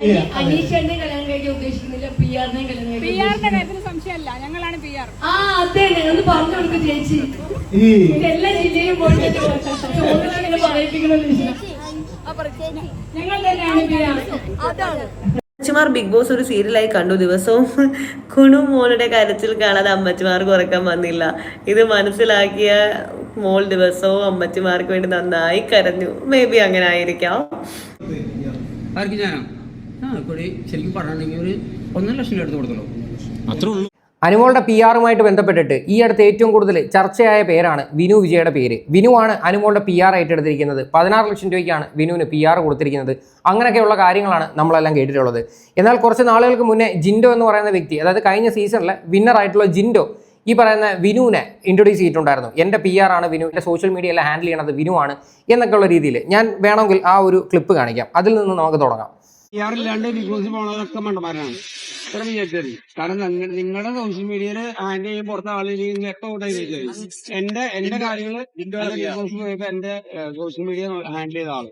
കല്യാണം കഴിക്കാൻ ഉദ്ദേശിക്കുന്നില്ല പി ആറിനെ കല്യാണം പി കഴിക്കാൻ ആറിന്റെ കാര്യത്തിൽ സംശയമല്ല. ഞങ്ങളാണ് പി ആർ ആ അതെ ഒന്ന് പറഞ്ഞു കൊടുക്കും ചേച്ചി. ഈ ഇത് എല്ലാ ജില്ലയിലും പോയിട്ട് ചോദ്യം പറയിപ്പിക്കണമെന്ന് ഞങ്ങൾ തന്നെയാണ് പി ആർ അമ്മച്ചിമാർ ബിഗ് ബോസ് ഒരു സീരിയലായി കണ്ടു. ദിവസവും കുണു മോളുടെ കരച്ചിൽ കാണാതെ അമ്മച്ചിമാർക്ക് ഉറക്കം വന്നില്ല. ഇത് മനസ്സിലാക്കിയ മോൾ ദിവസവും അമ്മച്ചിമാർക്ക് വേണ്ടി നന്നായി കരഞ്ഞു. മേ ബി അങ്ങനെ ആയിരിക്കാം. ആർക്ക് ഞാനാ? ആ കൂടി ശരിക്കും പറഞ്ഞിട്ടുണ്ടെങ്കിൽ ഒരു ഒന്നര ലക്ഷം രൂപ എടുത്ത് കൊടുത്തല്ലോ അത്രേ ഉള്ളൂ. അനുമോളുടെ പി ആറുമായിട്ട് ബന്ധപ്പെട്ടിട്ട് ഈ അടുത്ത് ഏറ്റവും കൂടുതൽ ചർച്ചയായ പേരാണ് വിനു വിജയുടെ പേര്. വിനുവാണ് ആണ് അനുമോളുടെ പി ആർ ഏറ്റെടുത്തിരിക്കുന്നത് പതിനാറ് ലക്ഷം രൂപയ്ക്കാണ് വിനുവിന് പി ആർ കൊടുത്തിരിക്കുന്നത്. അങ്ങനെയൊക്കെയുള്ള കാര്യങ്ങളാണ് നമ്മളെല്ലാം കേട്ടിട്ടുള്ളത്. എന്നാൽ കുറച്ച് നാളുകൾക്ക് മുന്നേ ജിൻഡോ എന്ന് പറയുന്ന വ്യക്തി അതായത് കഴിഞ്ഞ സീസണിലെ വിന്നർ ആയിട്ടുള്ള ജിൻഡോ ഈ പറയുന്ന വിനുവിനെ ഇൻട്രൊഡ്യൂസ് ചെയ്തിട്ടുണ്ടായിരുന്നു. എന്റെ പി ആർ ആണ് വിനു എന്റെ സോഷ്യൽ മീഡിയയിൽ എല്ലാം ഹാൻഡിൽ ചെയ്യണത് വിനുവാണ് ആണ് എന്നൊക്കെയുള്ള രീതിയിൽ ഞാൻ വേണമെങ്കിൽ ആ ഒരു ക്ലിപ്പ് കാണിക്കാം. അതിൽ നിന്ന് നമുക്ക് തുടങ്ങാം. ഇല്ലാണ്ട് ബിഗ് ബോസ് പോണതൊക്കെ മണ്ടന്മാരാണ്. ഇത്ര വിചാരിച്ചത് കാരണം നിങ്ങ- നിങ്ങളുടെ സോഷ്യൽ മീഡിയയിൽ ഹാൻഡിൽ പുറത്തെ പുറത്തെ ഔട്ട് എപ്പോ എന്റെ എന്റെ കാര്യങ്ങൾ ബിഗ് ബോസ് പോയപ്പോ എന്റെ സോഷ്യൽ മീഡിയ ഹാൻഡിൽ ചെയ്ത ആൾ.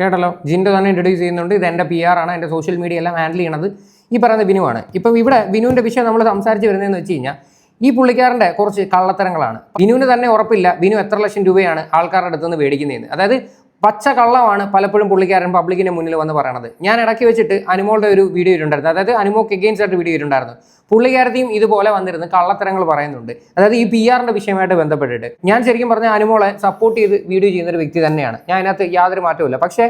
കേട്ടല്ലോ. ജിൻഡോ തന്നെ ഇൻട്രൊഡ്യൂസ് ചെയ്യുന്നുണ്ട്. ഇത് എന്റെ പി ആർ ആണ്. എന്റെ സോഷ്യൽ മീഡിയ എല്ലാം ഹാൻഡിൽ ചെയ്യണത് ഈ പറയുന്ന വിനുവാണ് ഇപ്പം ഇവിടെ ബിനുവിന്റെ വിഷയം നമ്മൾ സംസാരിച്ച് വരുന്നതെന്ന് വെച്ച് കഴിഞ്ഞാൽ ഈ പുള്ളിക്കാരന്റെ കുറച്ച് കള്ളത്തരങ്ങളാണ്. ബിനുവിന് തന്നെ ഉറപ്പില്ല വിനു എത്ര ലക്ഷം രൂപയാണ് ആൾക്കാരുടെ അടുത്ത് നിന്ന് മേടിക്കുന്നതെന്ന്. അതായത് പച്ച കള്ളമാണ് പലപ്പോഴും പുള്ളിക്കാരൻ പബ്ലിക്കിന്റെ മുന്നിൽ വന്ന് പറയണത്. ഞാൻ ഇടയ്ക്ക് വെച്ചിട്ട് അനുമോളുടെ ഒരു വീഡിയോ ഇട്ടുണ്ടായിരുന്നു അതായത് അനുമോക്ക് എഗെയിൻസ്റ്റ് ആയിട്ട് വീഡിയോ ഇട്ടുണ്ടായിരുന്നു പുള്ളിക്കാരത്തെയും ഇതുപോലെ വന്നിരുന്നു കള്ളത്തരങ്ങൾ പറയുന്നുണ്ട്. അതായത് ഈ പി ആറിന്റെ വിഷയമായിട്ട് ബന്ധപ്പെട്ടിട്ട്. ഞാൻ ശരിക്കും പറഞ്ഞ അനുമോളെ സപ്പോർട്ട് ചെയ്ത് വീഡിയോ ചെയ്യുന്ന ഒരു വ്യക്തി തന്നെയാണ്. ഞാൻ അതിനകത്ത് യാതൊരു മാറ്റവുമില്ല. പക്ഷേ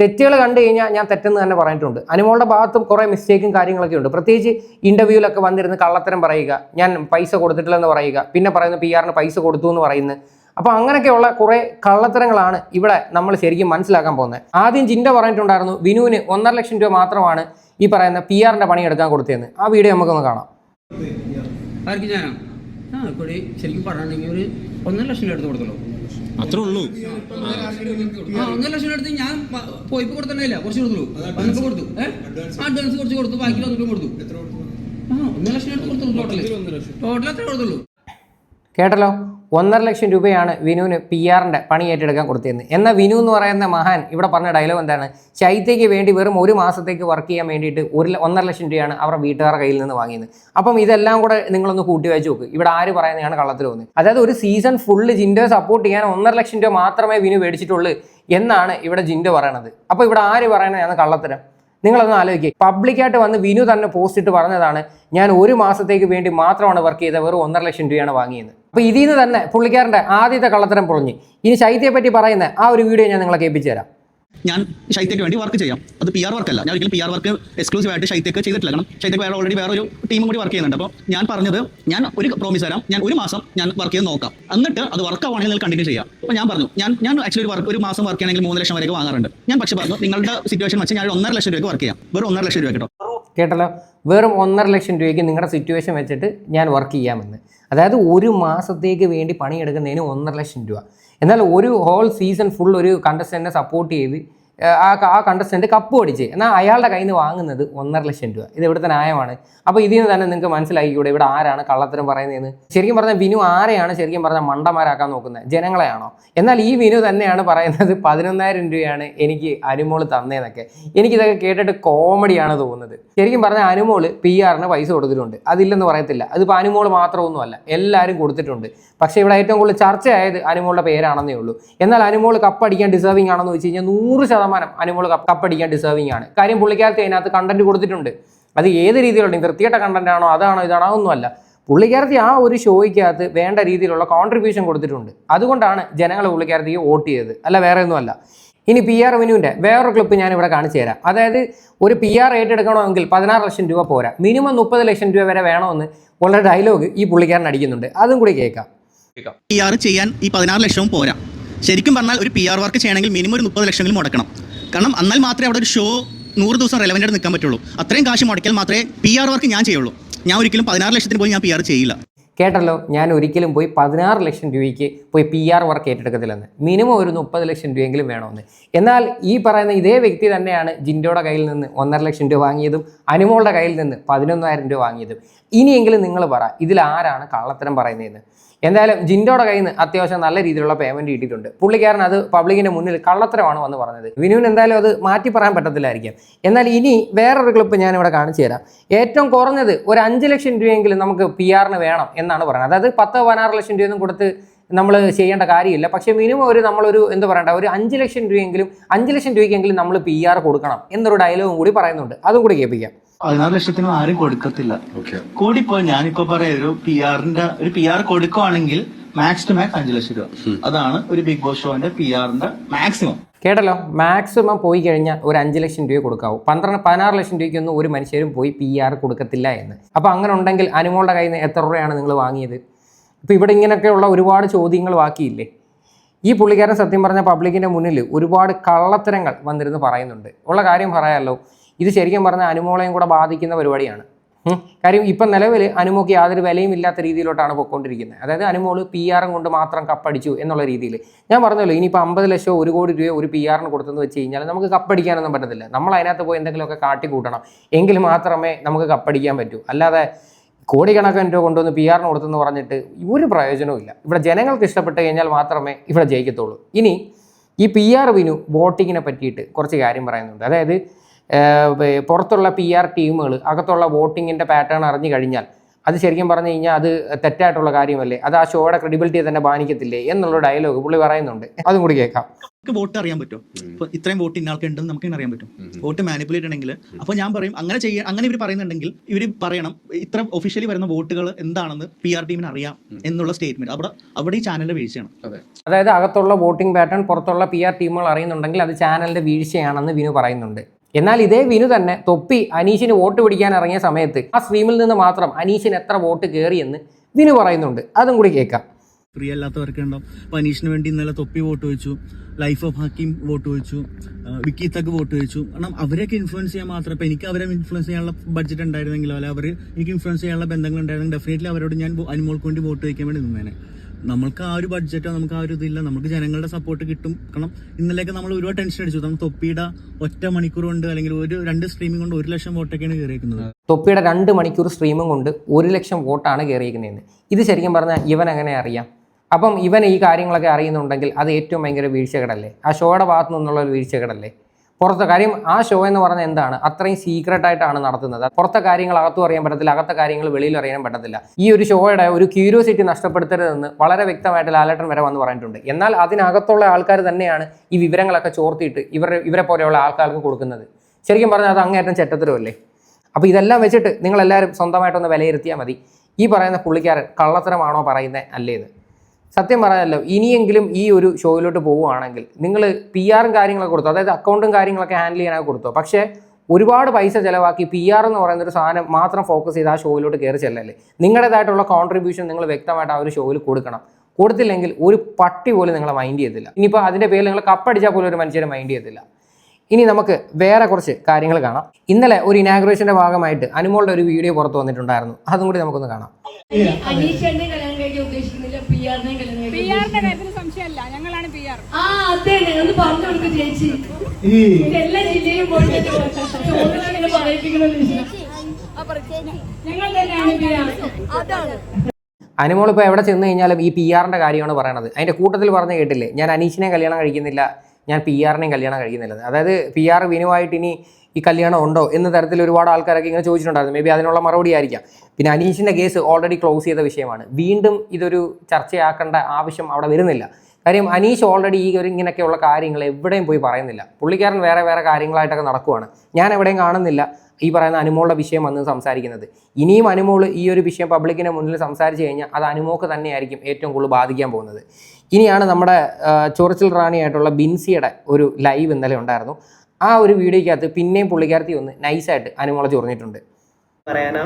തെറ്റുകൾ കണ്ടു കഴിഞ്ഞാൽ ഞാൻ തെറ്റെന്ന് തന്നെ പറഞ്ഞിട്ടുണ്ട്. അനുമോളുടെ ഭാഗത്തും കുറേ മിസ്റ്റേക്കും കാര്യങ്ങളൊക്കെ ഉണ്ട്. പ്രത്യേകിച്ച് ഇന്റർവ്യൂവിലൊക്കെ വന്നിരുന്ന് കള്ളത്തരം പറയുക ഞാൻ പൈസ കൊടുത്തിട്ടില്ലെന്ന് പറയുക പിന്നെ പറയുന്നത് പി ആറിന് പൈസ കൊടുത്തു എന്ന് പറയുന്നു അപ്പോൾ അങ്ങനെയൊക്കെയുള്ള കുറേ കള്ളത്തരങ്ങളാണ് ഇവിടെ നമ്മൾ ശരിക്കും മനസ്സിലാക്കാൻ പോകുന്നത്. ആദ്യം ജിൻഡ പറഞ്ഞിട്ടുണ്ടായിരുന്നു വിനുവിന് ഒന്നര ലക്ഷം രൂപ മാത്രമാണ് ഈ പറയുന്ന പി ആറിന്റെ പണി എടുക്കാൻ കൊടുത്തതെന്ന്. ആ വീഡിയോ നമുക്കൊന്ന് കാണാം. ആ കൂടി ശരിക്കും പറഞ്ഞിട്ടുണ്ടെങ്കിൽ ഒരു ഒന്നര ലക്ഷം രൂപ എടുത്ത് കൊടുത്തല്ലോ. അത്രേ ഉള്ളൂ. ആ ഒന്നര ലക്ഷം എടുത്ത് ഞാൻ പോയിപ്പോ കൊടുത്തില്ല കുറച്ച് കൊടുത്തുള്ളൂ വന്നപ്പോ കൊടുത്തു. അഡ്വാൻസ് കുറച്ച് കൊടുത്തു ബാക്കി വന്നിട്ട് കൊടുത്തു. ആ ഒന്നര ലക്ഷം ടോട്ടൽ കൊടുത്തു ടോട്ടൽ ടോട്ടൽ എത്ര കൊടുത്തുള്ളൂ. കേട്ടല്ലോ? ഒന്നര ലക്ഷം രൂപയാണ് വിനുവിന് പി ആറിന്റെ പണി ഏറ്റെടുക്കാൻ കൊടുത്തിരുന്നത്. എന്നാൽ വിനു എന്ന് പറയുന്ന മഹാൻ ഇവിടെ പറഞ്ഞ ഡയലോഗ് എന്താണ്? ശൈത്യയ്ക്ക് വേണ്ടി വെറും ഒരു മാസത്തേക്ക് വർക്ക് ചെയ്യാൻ വേണ്ടിയിട്ട് ഒരു ഒന്നര ലക്ഷം രൂപയാണ് അവരുടെ വീട്ടുകാരുടെ കയ്യിൽ നിന്ന് വാങ്ങിയത്. അപ്പം ഇതെല്ലാം കൂടെ നിങ്ങളൊന്ന് കൂട്ടി വെച്ച് നോക്ക്. ഇവിടെ ആര് പറയുന്നതാണ് കള്ളത്തിൽ വന്നത് അതായത് ഒരു സീസൺ ഫുള്ള് ജിൻഡോ സപ്പോർട്ട് ചെയ്യാൻ ഒന്നര ലക്ഷം രൂപ മാത്രമേ വിനു മേടിച്ചിട്ടുള്ളൂ എന്നാണ് ഇവിടെ ജിൻഡോ പറയണത്. അപ്പോൾ ഇവിടെ ആര് പറയുന്നതാണ് കള്ളത്തരം? നിങ്ങളൊന്ന് ആലോചിക്കുക പബ്ലിക്കായിട്ട് വന്ന് വിനു തന്നെ പോസ്റ്റ് ഇട്ട് പറഞ്ഞതാണ് ഞാൻ ഒരു മാസത്തേക്ക് വേണ്ടി മാത്രമാണ് വർക്ക് ചെയ്തത്. വെറും ഒന്നര ലക്ഷം രൂപയാണ് വാങ്ങിയത്. അപ്പോൾ ഇതിൽ നിന്ന് തന്നെ പുള്ളിക്കാരന്റെ ആദ്യത്തെ കള്ളത്തരം പൊളിഞ്ഞ്. ഇനി ശൈത്യയെ പറ്റി പറയുന്ന ആ ഒരു വീഡിയോ ഞാൻ നിങ്ങളെ കേൾപ്പിച്ചു തരാം. ഞാൻ ശൈത്യക്ക് വേണ്ടി വർക്ക് ചെയ്യാം. അത് പി ആർ വർക്ക് അല്ല. ഞാൻ ഒരിക്കലും പി ആർ വർക്ക് എക്സ്ക്ലൂസീവ് ആയിട്ട് ശൈത്യക്ക് ചെയ്തിട്ടില്ല. കാരണം ശൈത്യക്ക് വേറെ ഓൾറെഡി വേറെ ഒരു ടീമും കൂടി വർക്ക് ചെയ്യുന്നുണ്ട്. അപ്പോൾ ഞാൻ പറഞ്ഞത് ഞാൻ ഒരു പ്രോമിസ് തരാം. ഞാൻ ഒരു മാസം ഞാൻ വർക്ക് ചെയ്ത് നോക്കാം. എന്നിട്ട് അത് വർക്ക് ആവുകയാണെങ്കിൽ നിങ്ങൾ കണ്ടിന്യൂ ചെയ്യാം അപ്പോൾ ഞാൻ പറഞ്ഞു ഞാൻ ഞാൻ ആക്ച്വലി ഒരു വർക്ക് ഒരു മാസം വർക്ക് ചെയ്യണമെങ്കിൽ മൂന്ന് ലക്ഷം വരെയൊക്കെ വാങ്ങാറുണ്ട്. ഞാൻ പക്ഷേ പറഞ്ഞു നിങ്ങളുടെ സിറ്റുവേഷൻ വെച്ച് ഞാൻ ഒന്നര ലക്ഷം രൂപയ്ക്ക് വർക്ക് ചെയ്യാം. വെറും ഒന്നര ലക്ഷം രൂപ കേട്ടോ. കേട്ടല്ലോ? വെറും ഒന്നര ലക്ഷം രൂപയ്ക്ക് നിങ്ങളുടെ സിറ്റുവേഷൻ വെച്ചിട്ട് ഞാൻ വർക്ക് ചെയ്യാമെന്ന്. അതായത് ഒരു മാസത്തേക്ക് വേണ്ടി പണിയെടുക്കുന്നതിന് ഒന്നര ലക്ഷം രൂപ. എന്നാൽ ഒരു ഹോൾ സീസൺ ഫുൾ ഒരു കണ്ടസ്റ്റന്റിനെ സപ്പോർട്ട് ചെയ്ത് ആ ആ കണ്ടസ്റ്റന്റ് കപ്പ് ഓടിച്ച് എന്നാൽ അയാളുടെ കയ്യിൽ നിന്ന് വാങ്ങുന്നത് ഒന്നര ലക്ഷം രൂപ. ഇത് ഇവിടുത്തെ ന്യായമാണ്. അപ്പോൾ ഇതിൽ നിന്ന് തന്നെ നിങ്ങൾക്ക് മനസ്സിലായിക്കൂടെ ഇവിടെ ആരാണ് കള്ളത്തരം പറയുന്നതെന്ന്. ശരിക്കും പറഞ്ഞാൽ വിനു ആരെയാണ് ശരിക്കും പറഞ്ഞാൽ മണ്ടന്മാരാക്കാൻ നോക്കുന്നത്? ജനങ്ങളെയാണോ? എന്നാൽ ഈ വിനു തന്നെയാണ് പറയുന്നത് പതിനൊന്നായിരം രൂപയാണ് എനിക്ക് അനുമോൾ തന്നേന്നൊക്കെ. എനിക്കിതൊക്കെ കേട്ടിട്ട് കോമഡിയാണ് തോന്നുന്നത്. ശരിക്കും പറഞ്ഞാൽ അനുമോൾ പി ആറിന് പൈസ കൊടുത്തിട്ടുണ്ട്. അതില്ലെന്ന് പറയത്തില്ല. അതിപ്പോൾ അനുമോൾ മാത്രമൊന്നുമല്ല. എല്ലാവരും കൊടുത്തിട്ടുണ്ട്. പക്ഷേ ഇവിടെ ഏറ്റവും കൂടുതൽ ചർച്ചയായത് അനുമോളുടെ പേരാണെന്നേ ഉള്ളൂ. എന്നാൽ അനുമോൾ കപ്പടിക്കാൻ ഡിസേർവിംഗ് ആണെന്ന് വെച്ച് കഴിഞ്ഞാൽ നൂറ് ശതമാനം അനുമോൾ കപ്പ് കപ്പടിക്കാൻ ഡിസേർവിംഗ് ആണ്. കാര്യം പുള്ളിക്കാരത്തി അതിനകത്ത് കണ്ടന്റ് കൊടുത്തിട്ടുണ്ട്. അത് ഏത് രീതിയിലുള്ള വൃത്തികെട്ട കണ്ടന്റ് ആണോ? അതാണോ? ഇതാണോ? ഒന്നുമല്ല പുള്ളിക്കാരത്തി ആ ഒരു ഷോയ്ക്കകത്ത് വേണ്ട രീതിയിലുള്ള കോൺട്രിബ്യൂഷൻ കൊടുത്തിട്ടുണ്ട്. അതുകൊണ്ടാണ് ജനങ്ങൾ പുള്ളിക്കാരത്തിക്ക് വോട്ട് ചെയ്തത്. അല്ല വേറെ ഒന്നുമല്ല. ഇനി പി ആർ റവന്യൂവിന്റെ വേറൊരു ക്ലിപ്പ് ഞാൻ ഇവിടെ കാണിച്ചു തരാം. അതായത് ഒരു പി ആർ ഏറ്റെടുക്കണമെങ്കിൽ പതിനാറ് ലക്ഷം രൂപ പോരാ. മിനിമം മുപ്പത് ലക്ഷം രൂപ വരെ വേണമെന്ന് ഉള്ള ഡയലോഗ് ഈ പുള്ളിക്കാരൻ അടിക്കുന്നുണ്ട്. അതും കൂടി കേൾക്കാം. പി ആർ ചെയ്യാൻ ഈ പതിനാറ് ലക്ഷവും പോരാ. ശരിക്കും പറഞ്ഞാൽ ഒരു പി ആർ വർക്ക് ചെയ്യണമെങ്കിൽ മിനിമം ഒരു മുപ്പത് ലക്ഷമെങ്കിലും മുടക്കണം. കാരണം എന്നാൽ മാത്രമേ അവിടെ ഒരു ഷോ നൂറ് ദിവസം റെലവന്റ് നിൽക്കാൻ പറ്റുള്ളൂ. അത്രയും കാശ് മുടക്കിയാൽ മാത്രമേ പി ആർ വർക്ക് ഞാൻ ചെയ്യുള്ളൂ. ഞാൻ ഒരിക്കലും പതിനാറ് ലക്ഷത്തിന് പോയി ഞാൻ പി ആർ ചെയ്യില്ല. കേട്ടല്ലോ ഞാൻ ഒരിക്കലും പോയി പതിനാറ് ലക്ഷം രൂപയ്ക്ക് പോയി പി ആർ വർക്ക് ഏറ്റെടുക്കത്തില്ലെന്ന്. മിനിമം ഒരു മുപ്പത് ലക്ഷം രൂപയെങ്കിലും വേണമെന്ന്. എന്നാൽ ഈ പറയുന്ന ഇതേ വ്യക്തി തന്നെയാണ് ജിൻഡോയുടെ കയ്യിൽ നിന്ന് ഒന്നര ലക്ഷം രൂപ വാങ്ങിയതും അനുമോളുടെ കയ്യിൽ നിന്ന് പതിനൊന്നായിരം രൂപ വാങ്ങിയതും. ഇനിയെങ്കിലും നിങ്ങൾ പറ ഇതിൽ ആരാണ് കള്ളത്തരം പറയുന്നതെന്ന്. എന്തായാലും ജിൻഡോയുടെ കയ്യിൽ നിന്ന് അത്യാവശ്യം നല്ല രീതിയിലുള്ള പേയ്മെന്റ് കിട്ടിയിട്ടുണ്ട്. പുള്ളിക്കാരൻ അത് പബ്ലിക്കിന്റെ മുന്നിൽ കള്ളത്തരമാണ് വന്ന് പറഞ്ഞത്. വിനുവിന് എന്തായാലും അത് മാറ്റി പറയാൻ പറ്റത്തില്ലായിരിക്കും. എന്നാൽ ഇനി വേറൊരു ക്ലിപ്പ് ഞാൻ ഇവിടെ കാണിച്ചു തരാം. ഏറ്റവും കുറഞ്ഞത് ഒരു അഞ്ച് ലക്ഷം രൂപയെങ്കിലും നമുക്ക് പി ആറിന് വേണം എന്നാണ് പറയുന്നത്. അതായത് പത്ത് പതിനാറ് ലക്ഷം രൂപയൊന്നും കൊടുത്ത് നമ്മൾ ചെയ്യേണ്ട കാര്യമില്ല. പക്ഷേ മിനിമം ഒരു നമ്മളൊരു എന്താ പറയണ്ട ഒരു അഞ്ച് ലക്ഷം രൂപയെങ്കിലും അഞ്ച് ലക്ഷം രൂപയ്ക്കെങ്കിലും നമ്മൾ പി ആർ കൊടുക്കണം എന്നൊരു ഡയലോഗും കൂടി പറയുന്നുണ്ട്. അതും കൂടി കേൾപ്പിക്കാം. പതിനാറ് ലക്ഷത്തിനും ആരും കൊടുക്കത്തില്ല. കൂടിപ്പോ ഞാനിപ്പോ പറയാം ഒരു പി ആറിന്റെ ഒരു പി ആർ കൊടുക്കുവാണെങ്കിൽ മാക്സ് ടു മാക്സ് അഞ്ചു ലക്ഷം രൂപ. അതാണ് ഒരു ബിഗ് ബോസ് ഷോന്റെ പി ആറിന്റെ മാക്സിമം കേട്ടല്ലോ? മാക്സിമം പോയി കഴിഞ്ഞാൽ ഒരു അഞ്ച് ലക്ഷം രൂപ കൊടുക്കാവും. പന്ത്രണ്ട് പതിനാറ് ലക്ഷം രൂപയ്ക്കൊന്നും ഒരു മനുഷ്യരും പോയി പി ആർ കൊടുക്കത്തില്ല എന്ന്. അപ്പോൾ അങ്ങനെ ഉണ്ടെങ്കിൽ അനുമോളുടെ കയ്യിൽ നിന്ന് എത്ര രൂപയാണ് നിങ്ങൾ വാങ്ങിയത്? അപ്പോൾ ഇവിടെ ഇങ്ങനെയൊക്കെയുള്ള ഒരുപാട് ചോദ്യങ്ങൾ ബാക്കിയില്ലേ? ഈ പുള്ളിക്കാരൻ സത്യം പറഞ്ഞ പബ്ലിക്കിന്റെ മുന്നിൽ ഒരുപാട് കള്ളത്തരങ്ങൾ വന്നിരുന്ന് പറയുന്നുണ്ട്. ഉള്ള കാര്യം പറയാമല്ലോ ഇത് ശരിക്കും പറഞ്ഞാൽ അനുമോളയും കൂടെ ബാധിക്കുന്ന പരിപാടിയാണ്. കാര്യം ഇപ്പം നിലവിൽ അനുമോക്ക് യാതൊരു വിലയും ഇല്ലാത്ത രീതിയിലോട്ടാണ് പൊയ്ക്കൊണ്ടിരിക്കുന്നത് അതായത് അനുമോൾ പി ആറും കൊണ്ട് മാത്രം കപ്പടിച്ചു എന്നുള്ള രീതിയിൽ. ഞാൻ പറഞ്ഞല്ലോ ഇനിയിപ്പോൾ അമ്പത് ലക്ഷമോ ഒരു കോടി രൂപയോ ഒരു പി ആറിന് കൊടുത്തെന്ന് വെച്ച് കഴിഞ്ഞാൽ നമുക്ക് കപ്പടിക്കാനൊന്നും പറ്റത്തില്ല. നമ്മൾ അതിനകത്ത് പോയി എന്തെങ്കിലുമൊക്കെ കാട്ടിക്കൂട്ടണം. എങ്കിൽ മാത്രമേ നമുക്ക് കപ്പടിക്കാൻ പറ്റൂ. അല്ലാതെ കോടിക്കണക്കിന് രൂപ കൊണ്ടുവന്ന് പി ആറിന് കൊടുത്തെന്ന് പറഞ്ഞിട്ട് ഒരു പ്രയോജനവും ഇല്ല. ഇവിടെ ജനങ്ങൾക്ക് ഇഷ്ടപ്പെട്ട് കഴിഞ്ഞാൽ മാത്രമേ ഇവിടെ ജയിക്കത്തുള്ളൂ. ഇനി ഈ പി ആർ വിനു വോട്ടിങ്ങിനെ പറ്റിയിട്ട് കുറച്ച് കാര്യം പറയുന്നുണ്ട്. അതായത് പുറത്തുള്ള പി ആർ ടീമുകൾ അകത്തുള്ള വോട്ടിങ്ങിന്റെ പാറ്റേൺ അറിഞ്ഞു കഴിഞ്ഞാൽ അത് ശരിക്കും പറഞ്ഞു കഴിഞ്ഞാൽ അത് തെറ്റായിട്ടുള്ള കാര്യമല്ലേ? അത് ആ ഷോയുടെ ക്രെഡിബിലിറ്റി തന്നെ ബാധിക്കത്തില്ലേ? എന്നുള്ള ഡയലോഗ് പുള്ളി പറയുന്നുണ്ട്. അതും കൂടി കേൾക്കാം. നമുക്ക് വോട്ട് അറിയാൻ പറ്റും ഇപ്പൊ ഇത്രയും വോട്ട് ഇന്നാൾക്ക് ഉണ്ടെന്ന് നമുക്ക് അറിയാൻ പറ്റും. വോട്ട് മാനിപ്പുലേറ്റ് ആണെങ്കിൽ അപ്പൊ ഞാൻ പറയും അങ്ങനെ ചെയ്യാൻ അങ്ങനെ ഇവർ പറയുന്നുണ്ടെങ്കിൽ ഇവർ പറയണം ഇത്ര ഒഫീഷ്യലി വരുന്ന വോട്ടുകൾ എന്താണെന്ന് പി ആർ ടീമിന് അറിയാം എന്നുള്ള സ്റ്റേറ്റ്മെന്റ് അവിടെ അവിടെ ഈ ചാനലിന്റെ വീഴ്ചയാണ്. അതായത് അകത്തുള്ള വോട്ടിംഗ് പാറ്റേൺ പുറത്തുള്ള പി ആർ ടീമുകൾ അറിയുന്നുണ്ടെങ്കിൽ അത് ചാനലിന്റെ വീഴ്ചയാണെന്ന് വിനു പറയുന്നുണ്ട്. എന്നാൽ ഇതേ വിനു തന്നെ തൊപ്പി അനീഷിന് വോട്ട് പിടിക്കാൻ ഇറങ്ങിയ സമയത്ത് ആ സ്ട്രീമിൽ നിന്ന് മാത്രം അനീഷിന് എത്ര വോട്ട് കയറിയെന്ന് വിനു പറയുന്നുണ്ട്. അതും കൂടി കേൾക്കാം. ഫ്രീ അല്ലാത്തവർക്ക് ഉണ്ടാവും അപ്പോൾ അനീഷിന് വേണ്ടി ഇന്നലെ തൊപ്പി വോട്ട് വെച്ചു ലൈഫ് ഓഫ് ഹക്കീം വോട്ട് വെച്ചു വിക്കി തഗ് വോട്ട് വെച്ചു. കാരണം അവരെയൊക്കെ ഇൻഫ്ലുവൻസ് ചെയ്യാൻ മാത്രം ഇപ്പോൾ എനിക്ക് അവരെ ഇൻഫ്ലുവൻസ് ചെയ്യാനുള്ള ബഡ്ജറ്റ് ഉണ്ടായിരുന്നെങ്കിലോ അല്ലെ അവർ എനിക്ക് ഇൻഫ്ലുവൻസ് ചെയ്യാനുള്ള ബന്ധങ്ങൾ ഉണ്ടായിരുന്നെങ്കിൽ ഡെഫിനറ്റ്ലി അവരോട് ഞാൻ അനുമോൾക്ക് വേണ്ടി വോട്ട് വയ്ക്കാൻ വേണ്ടി നിന്നേനെ. നമ്മൾക്ക് ആ ഒരു ബഡ്ജറ്റോ നമുക്ക് ആ ഒരു ഇതില്ല. നമുക്ക് ജനങ്ങളുടെ സപ്പോർട്ട് കിട്ടും. കാരണം ഇന്നലെയൊക്കെ നമ്മൾ ഒരുപാട് ടെൻഷൻ അടിച്ചു. നമ്മൾ തൊപ്പിയുടെ ഒറ്റ മണിക്കൂർ കൊണ്ട് അല്ലെങ്കിൽ ഒരു രണ്ട് സ്ട്രീമിംഗ് കൊണ്ട് ഒരു ലക്ഷം വോട്ടൊക്കെയാണ് കയറിയിരിക്കുന്നത് തൊപ്പിയുടെ രണ്ട് മണിക്കൂർ സ്ട്രീമും കൊണ്ട് ഒരു ലക്ഷം വോട്ടാണ് കയറിയിരിക്കുന്നതെന്ന് ഇത് ശരിക്കും പറഞ്ഞാൽ ഇവൻ അങ്ങനെ അറിയാം? അപ്പം ഇവൻ ഈ കാര്യങ്ങളൊക്കെ അറിയുന്നുണ്ടെങ്കിൽ അത് ഏറ്റവും ഭയങ്കര വീഴ്ചകടല്ലേ? ആ ഷോയുടെ ഭാഗത്തു നിന്നുള്ള ഒരു വീഴ്ചകേടല്ലേ? പുറത്തെ കാര്യം ആ ഷോ എന്ന് പറഞ്ഞാൽ എന്താണ്? അത്രയും സീക്രട്ട് ആയിട്ടാണ് നടത്തുന്നത്. പുറത്തെ കാര്യങ്ങൾ അകത്തും അറിയാൻ പറ്റത്തില്ല അകത്തെ കാര്യങ്ങൾ വെളിയിൽ അറിയാൻ പറ്റത്തില്ല. ഈ ഒരു ഷോയുടെ ഒരു ക്യൂരിയോസിറ്റി നഷ്ടപ്പെടുത്തരുതെന്ന് വളരെ വ്യക്തമായിട്ട് ലാലേട്ടൻ വരെ വന്ന് പറഞ്ഞിട്ടുണ്ട്. എന്നാൽ അതിനകത്തുള്ള ആൾക്കാർ തന്നെയാണ് ഈ വിവരങ്ങളൊക്കെ ചോർത്തിയിട്ട് ഇവർ ഇവരെ പോലെയുള്ള ആൾക്കാർക്ക് കൊടുക്കുന്നത്. ശരിക്കും പറഞ്ഞാൽ അത് അങ്ങേറ്റം ചെറ്റത്തരമല്ലേ അപ്പോൾ ഇതെല്ലാം വെച്ചിട്ട് നിങ്ങളെല്ലാവരും സ്വന്തമായിട്ടൊന്ന് വിലയിരുത്തിയാൽ മതി. ഈ പറയുന്ന പുള്ളിക്കാരൻ കള്ളത്തരമാണോ പറയുന്നത് അല്ലേന്ന് സത്യം പറയാമല്ലോ ഇനിയെങ്കിലും ഈ ഒരു ഷോയിലോട്ട് പോവുകയാണെങ്കിൽ നിങ്ങൾ പി ആറും കാര്യങ്ങളൊക്കെ കൊടുത്തു അതായത് അക്കൗണ്ടും കാര്യങ്ങളൊക്കെ ഹാൻഡിൽ ചെയ്യാനൊക്കെ കൊടുത്തു. പക്ഷേ ഒരുപാട് പൈസ ചിലവാക്കി പി ആർ എന്ന് പറയുന്ന ഒരു സാധനം മാത്രം ഫോക്കസ് ചെയ്ത് ആ ഷോയിലോട്ട് കയറി ചെല്ലല്ലേ നിങ്ങളുടേതായിട്ടുള്ള കോൺട്രിബ്യൂഷൻ നിങ്ങൾ വ്യക്തമായിട്ട് ആ ഒരു ഷോയിൽ കൊടുക്കണം. കൊടുത്തില്ലെങ്കിൽ ഒരു പട്ടി പോലും നിങ്ങളെ മൈൻഡ് ചെയ്യത്തില്ല. ഇനിയിപ്പോൾ അതിന്റെ പേരിൽ നിങ്ങൾ കപ്പടിച്ചാൽ പോലും ഒരു മനുഷ്യരെ മൈൻഡ് ചെയ്യത്തില്ല. ഇനി നമുക്ക് വേറെ കുറച്ച് കാര്യങ്ങൾ കാണാം. ഇന്നലെ ഒരു ഇനാഗ്രേഷന്റെ ഭാഗമായിട്ട് അനുമോളുടെ ഒരു വീഡിയോ പുറത്ത് വന്നിട്ടുണ്ടായിരുന്നു. അതും കൂടി നമുക്കൊന്ന് കാണാം. ആ അതെ ഒന്ന് പറഞ്ഞു കൊടുക്കും ചേച്ചി. ഇത് എല്ലാ ജില്ലയിലും പോയിട്ട് ചോദിച്ചിങ്ങനെ പറയിപ്പിക്കണമെന്ന് ഞങ്ങൾ തന്നെയാണ് പി ആർ അതാണ്. അനുമോൾ ഇപ്പോൾ എവിടെ ചെന്ന് കഴിഞ്ഞാലും ഈ പി ആറിന്റെ കാര്യമാണ് പറയണത്. അതിന്റെ കൂട്ടത്തിൽ പറഞ്ഞ് കേട്ടില്ലേ? ഞാൻ അനീഷിനെ കല്യാണം കഴിക്കുന്നില്ല. ഞാൻ പി ആറിനെയും കല്യാണം കഴിക്കുന്നില്ല. അതായത് പി ആർ വിനുവായിട്ട് ഇനി ഈ കല്യാണം ഉണ്ടോ എന്ന തരത്തിൽ ഒരുപാട് ആൾക്കാരൊക്കെ ഇങ്ങനെ ചോദിച്ചിട്ടുണ്ടായിരുന്നു. മേ ബി അതിനുള്ള മറുപടി ആയിരിക്കാം. പിന്നെ അനീഷിന്റെ കേസ് ഓൾറെഡി ക്ലോസ് ചെയ്ത വിഷയമാണ്. വീണ്ടും ഇതൊരു ചർച്ചയാക്കേണ്ട ആവശ്യം അവിടെ വരുന്നില്ല. കാര്യം അനീഷ് ഓൾറെഡി ഈ ഒരു ഇങ്ങനെയൊക്കെയുള്ള കാര്യങ്ങൾ എവിടെയും പോയി പറയുന്നില്ല. പുള്ളിക്കാരൻ വേറെ വേറെ കാര്യങ്ങളായിട്ടൊക്കെ നടക്കുവാണ്. ഞാൻ എവിടെയും കാണുന്നില്ല ഈ പറയുന്ന അനുമോളുടെ വിഷയം വന്ന് സംസാരിക്കുന്നത്. ഇനിയും അനുമോൾ ഈ ഒരു വിഷയം പബ്ലിക്കിന് മുന്നിൽ സംസാരിച്ച് കഴിഞ്ഞാൽ അത് അനുമോക്ക് തന്നെയായിരിക്കും ഏറ്റവും കൂടുതൽ ബാധിക്കാൻ പോകുന്നത്. ഇനിയാണ് നമ്മുടെ ചൊറിച്ചിൽ റാണിയായിട്ടുള്ള ബിൻസിയുടെ ഒരു ലൈവ് ഇന്നലെ ഉണ്ടായിരുന്നു. ആ ഒരു വീഡിയോയ്ക്കകത്ത് പിന്നെയും പുള്ളിക്കാരത്തി ഒന്ന് നൈസായിട്ട് അനുമോളജി പറഞ്ഞിട്ടുണ്ട് പറയാനാ?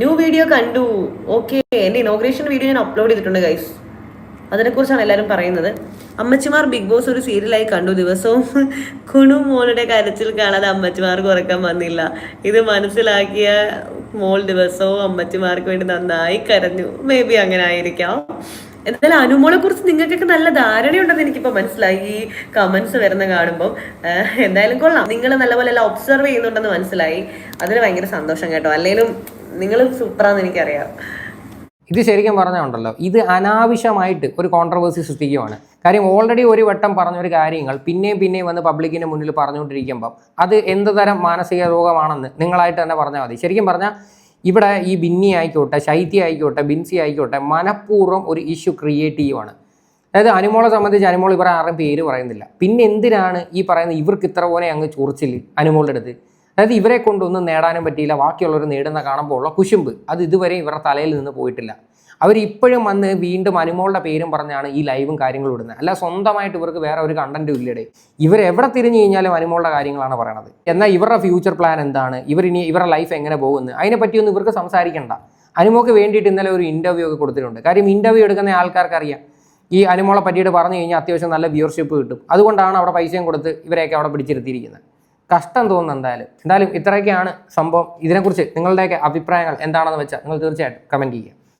ന്യൂ വീഡിയോ കണ്ടു. ഓക്കെ എന്റെ ഇനോഗ്രേഷൻ വീഡിയോ ഞാൻ അപ്ലോഡ് ചെയ്തിട്ടുണ്ട് ഗൈസ് അതിനെക്കുറിച്ചാണ് എല്ലാരും പറയുന്നത്. അമ്മച്ചിമാർ ബിഗ് ബോസ് ഒരു സീരിയലായി കണ്ടു. ദിവസവും കുണു മോളുടെ കരച്ചിൽ കാണാതെ അമ്മച്ചിമാർക്ക് കുറയ്ക്കാൻ വന്നില്ല. ഇത് മനസ്സിലാക്കിയ മോൾ ദിവസവും അമ്മച്ചിമാർക്ക് വേണ്ടി നന്നായി കരഞ്ഞു. മേ ബി അങ്ങനെ ആയിരിക്കാം. എന്തായാലും അനുമോളെ കുറിച്ച് നിങ്ങൾക്കൊക്കെ നല്ല ധാരണയുണ്ടെന്ന് എനിക്കിപ്പോൾ മനസ്സിലായി. ഈ കമന്റ്സ് വരുന്ന കാണുമ്പോൾ എന്തായാലും കൊള്ളാം. നിങ്ങൾ നല്ലപോലെ എല്ലാം ഒബ്സർവ് ചെയ്യുന്നുണ്ടെന്ന് മനസ്സിലായി. അതിന് ഭയങ്കര സന്തോഷം കേട്ടോ. അല്ലെങ്കിലും നിങ്ങൾ സൂപ്പറാന്ന് എനിക്കറിയാം. ഇത് ശരിക്കും പറഞ്ഞുണ്ടല്ലോ. ഇത് അനാവശ്യമായിട്ട് ഒരു കോൺട്രവേഴ്സി സൃഷ്ടിക്കുകയാണ് കാര്യം ഓൾറെഡി ഒരു വട്ടം പറഞ്ഞൊരു കാര്യങ്ങൾ പിന്നെയും പിന്നെയും വന്ന് പബ്ലിക്കിന്റെ മുന്നിൽ പറഞ്ഞുകൊണ്ടിരിക്കുമ്പം അത് എന്ത് തരം മാനസിക രോഗമാണെന്ന് നിങ്ങളായിട്ട് തന്നെ പറഞ്ഞാൽ മതി. ശരിക്കും പറഞ്ഞാൽ ഇവിടെ ഈ ബിന്നി ആയിക്കോട്ടെ ശൈത്യ ആയിക്കോട്ടെ ബിൻസി ആയിക്കോട്ടെ മനഃപൂർവം ഒരു ഇഷ്യൂ ക്രിയേറ്റ് ചെയ്യുവാണ്. അതായത് അനുമോളെ സംബന്ധിച്ച് അനുമോൾ ഇവരെ ആരും പേര് പറയുന്നില്ല. പിന്നെ എന്തിനാണ് ഈ പറയുന്നത് ഇവർക്ക് ഇത്ര പോലെ അങ്ങ് ചൊറിച്ചിൽ അനുമോളുടെ അടുത്ത്? അതായത് ഇവരെ കൊണ്ടൊന്നും നേടാനും പറ്റിയില്ല ബാക്കിയുള്ളവർ നേടുന്ന കാണുമ്പോൾ ഉള്ള കുശുമ്പ്. അത് ഇതുവരെ ഇവരുടെ തലയിൽ നിന്ന് പോയിട്ടില്ല. അവർ ഇപ്പോഴും വന്ന് വീണ്ടും അനുമോളുടെ പേരും പറഞ്ഞാണ് ഈ ലൈവും കാര്യങ്ങളും ഇടുന്നത്. അല്ല സ്വന്തമായിട്ട് ഇവർക്ക് വേറെ ഒരു കണ്ടന്റും ഇല്ലടേ. ഇവർ എവിടെ തിരിഞ്ഞു കഴിഞ്ഞാലും അനുമോളുടെ കാര്യങ്ങളാണ് പറയണത്. എന്നാൽ ഇവരുടെ ഫ്യൂച്ചർ പ്ലാൻ എന്താണ്? ഇവർ ഇനി ഇവരുടെ ലൈഫ് എങ്ങനെ പോകുന്നു? അതിനെപ്പറ്റിയൊന്നും ഇവർക്ക് സംസാരിക്കണ്ട. അനുമോക്ക് വേണ്ടിയിട്ട് ഇന്നലെ ഒരു ഇന്റർവ്യൂ ഒക്കെ കൊടുത്തിട്ടുണ്ട്. കാര്യം ഇന്റർവ്യൂ എടുക്കുന്ന ആൾക്കാർക്ക് അറിയാം ഈ അനുമോളെ പറ്റിയിട്ട് പറഞ്ഞു കഴിഞ്ഞാൽ അത്യാവശ്യം നല്ല വ്യൂവർഷിപ്പ് കിട്ടും. അതുകൊണ്ടാണ് അവിടെ പൈസയും കൊടുത്ത് ഇവരെയൊക്കെ അവിടെ പിടിച്ചിരുത്തിയിരിക്കുന്നത്. കഷ്ടം തോന്നുന്നു എന്തായാലും. എന്തായാലും ഇത്രയൊക്കെയാണ് സംഭവം. ഇതിനെക്കുറിച്ച് നിങ്ങളുടെയൊക്കെ അഭിപ്രായങ്ങൾ എന്താണെന്ന് വെച്ചാൽ നിങ്ങൾ തീർച്ചയായിട്ടും കമന്റ് ചെയ്യുക.